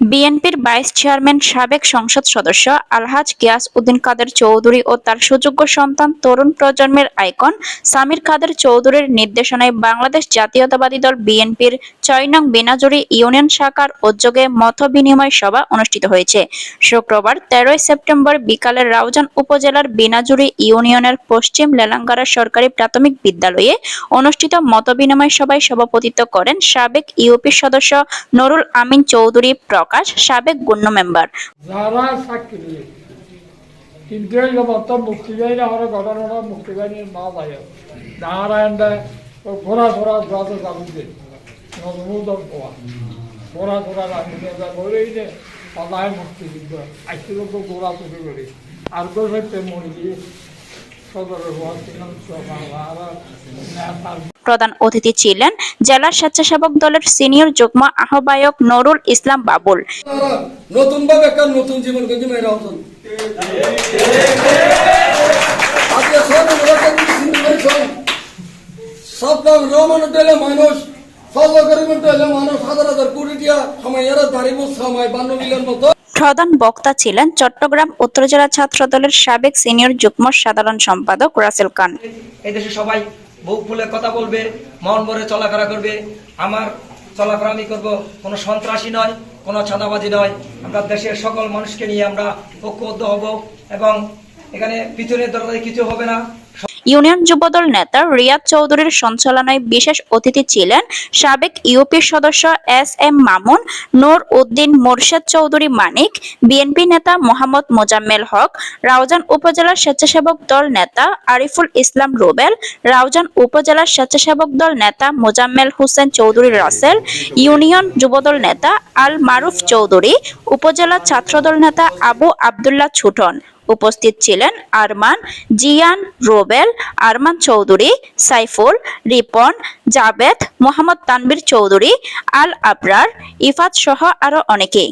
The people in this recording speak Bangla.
বিএনপির ভাইস চেয়ারম্যান, সাবেক সংসদ সদস্য আলহাজ গিয়াস উদ্দিন কাদের চৌধুরী ও তার সুযোগ্য সন্তান তরুণ প্রজন্মের আইকন সামির কাদের চৌধুরীর নির্দেশনায় বাংলাদেশ জাতীয়তাবাদী দল বিএনপির ছয় নং বিনাজুরি ইউনিয়ন শাখার উদ্যোগে মত বিনিময় সভা অনুষ্ঠিত হয়েছে। শুক্রবার তেরোই সেপ্টেম্বর বিকালে রাউজান উপজেলার বিনাজুরি ইউনিয়নের পশ্চিম লেলাঙ্গারা সরকারি প্রাথমিক বিদ্যালয়ে অনুষ্ঠিত মতবিনিময় সভায় সভাপতিত্ব করেন সাবেক ইউপি সদস্য নুরুল আমিন চৌধুরী প্রকাশ, সাবেক গণ্য মেম্বার। যারা চাকরি কিন্তু এই মতো মুক্তিবাহিনী আমার ঘটনাটা মুক্তিবাহিনীর মা যারা এন্ডে ঘোরা ঘোরা যাতে যাবিতে নজমুদর পোয়া ঘোরা ঘোরা রাখতে ঘুরেই যে সদায় মুক্তিযুদ্ধ আইছিল তো ঘোরা চুরি করি আর গোসাইতে মরি গিয়ে সদরের হওয়া তার প্রধান অতিথি ছিলেন জেলা স্বেচ্ছাসেবক দলের সিনিয়র যুগ্ম আহ্বায়ক নুরুল ইসলাম বাবুল। নতুন ভাবে একটা নতুন জীবন গজি মেয়েরা হতন আজকে সব সব মানুষ সব গরিব পেলে মানুষ হাজার হাজার কোটি টিয়া সময় এরা দাঁড়িয়ে সময় বান্ন মিলিয়ন মতো। প্রধান বক্তা ছিলেন চট্টগ্রাম উত্তর জেলা ছাত্র দলের সাবেক সিনিয়র যুগ্ম সাধারণ সম্পাদক রাসেল খান। এই দেশে সবাই বুক ফুলে কথা বলবে, মন ভরে চলাফেরা করবে। আমার চলাফেরা আমি করব কোনো সন্ত্রাসী নয়, কোনো ছাদাবাজি নয়। আমরা দেশের সকল মানুষকে নিয়ে আমরা ঐক্যবদ্ধ হব এবং এখানে পিছনের দরকারে কিছু হবে না। ইউনিয়ন যুবদল নেতা রিয়াদ চৌধুরীর সঞ্চালনায় বিশেষ অতিথি ছিলেন সাবেক ইউপি সদস্য এস এম মামুন, নূর উদ্দিন মোরশেদ চৌধুরী মানিক, বিএনপি নেতা মোহাম্মদ মোজাম্মেল হক, রাউজান উপজেলা স্বেচ্ছাসেবক দল নেতা আরিফুল ইসলাম রুবেল, রাউজান উপজেলা স্বেচ্ছাসেবক দল নেতা মোজাম্মেল হোসেন চৌধুরী রাসেল, ইউনিয়ন যুবদল নেতা আল মারুফ চৌধুরী, উপজেলা ছাত্রদল নেতা আবু আবদুল্লাহ ছুটন। উপস্থিত ছিলেন আরমান জিয়ান রোবেল, আরমান চৌধুরী, সাইফুল, রিপন, জাবেদ, মোহাম্মদ তানবীর চৌধুরী আল আবরার ইফাত সহ আরও অনেকেই।